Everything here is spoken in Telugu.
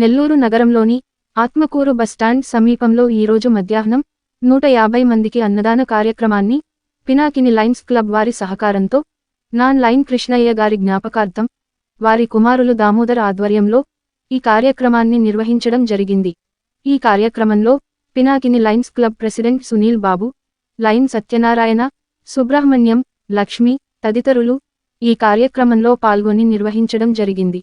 నెల్లూరు నగరంలోని ఆత్మకూరు బస్టాండ్ సమీపంలో ఈరోజు మధ్యాహ్నం నూట యాభై మందికి అన్నదాన కార్యక్రమాన్ని పినాకిని లైన్స్ క్లబ్ వారి సహకారంతో నాన్ లైన్ కృష్ణయ్య గారి జ్ఞాపకార్థం వారి కుమారులు దామోదర్ ఆధ్వర్యంలో ఈ కార్యక్రమాన్ని నిర్వహించడం జరిగింది. ఈ కార్యక్రమంలో Pinakini lions club president Sunil Babu lion Satyanarayana Subrahmanyam Lakshmi తదితరులు ఈ కార్యక్రమంలో పాల్గొని నిర్వహించడం జరిగింది.